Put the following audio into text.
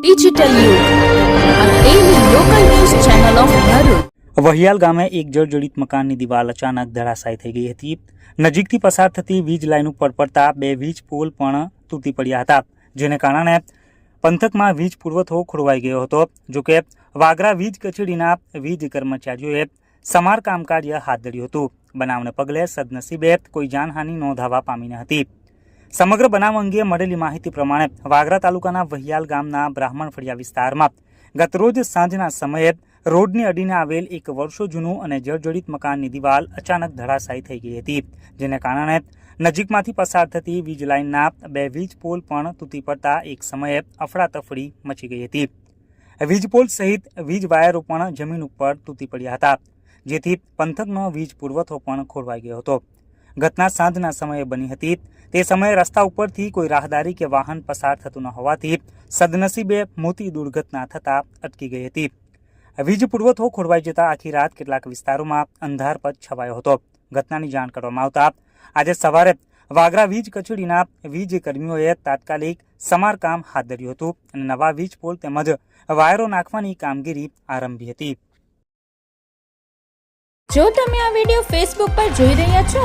Digital. વહિયાલ ગામે એક જર્જરિત મકાનની દિવાલ અચાનક ધરાશાયી થઈ ગઈ હતી. નજીકથી પસાર થતી વીજ લાઇન ઉપર પડતા બે વીજ પોલ પણ તૂટી પડ્યા હતા, જેને કારણે પંથકમાં વીજ પુરવઠો ખોરવાઈ ગયો હતો. જોકે, વાગરા વીજ કચેરીના વીજ કર્મચારીઓએ સમાર કાર્ય હાથ ધર્યું હતું. બનાવને પગલે સદનસીબે કોઈ જાનહાનિ નોંધાવા પામી ન હતી. સમગ્ર બનાવ અંગે મળેલી માહિતી પ્રમાણે વાગરા તાલુકાના વહિયાલ ગામના બ્રાહ્મણ ફળિયા વિસ્તારમાં ગતરોજ સાંજના સમયે રોડની અડીને આવેલ એક વર્ષો જૂનું અને જર્જરિત મકાનની દિવાલ અચાનક ધરાશાયી થઈ ગઈ હતી, જેને કારણે નજીકમાંથી પસાર થતી વીજ લાઇનના બે વીજ પોલ પણ તૂટી પડતા એક સમયે અફડાતફડી મચી ગઈ હતી. વીજ પોલ સહિત વીજ વાયરો પણ જમીન ઉપર તૂટી પડ્યા હતા, જેથી પંથકનો વીજ પુરવઠો પણ ખોરવાઈ ગયો હતો. ઘટના સાંજના સમયે બની હતી. તે સમયે રસ્તા ઉપરથી કોઈ રાહદારી કે વાહન પસાર થતું ન હોવાથી સદનસીબે મોટી દુર્ઘટના થતાં અટકી ગઈ હતી. વીજ પુરવઠો ખોરવાઈ જતા આખી રાત કેટલાક વિસ્તારોમાં અંધારપટ છવાયો હતો. ઘટનાની જાણ કરવામાં આવતા આજે સવારે વાગરા વીજ કચેરીના વીજ કર્મીઓએ તાત્કાલિક સમારકામ હાથ ધર્યું હતું અને નવા વીજ પોલ તેમજ વાયરો નાખવાની કામગીરી આરંભી હતી. જો તમે આ વિડિયો ફેસબુક પર જોઈ રહ્યા છો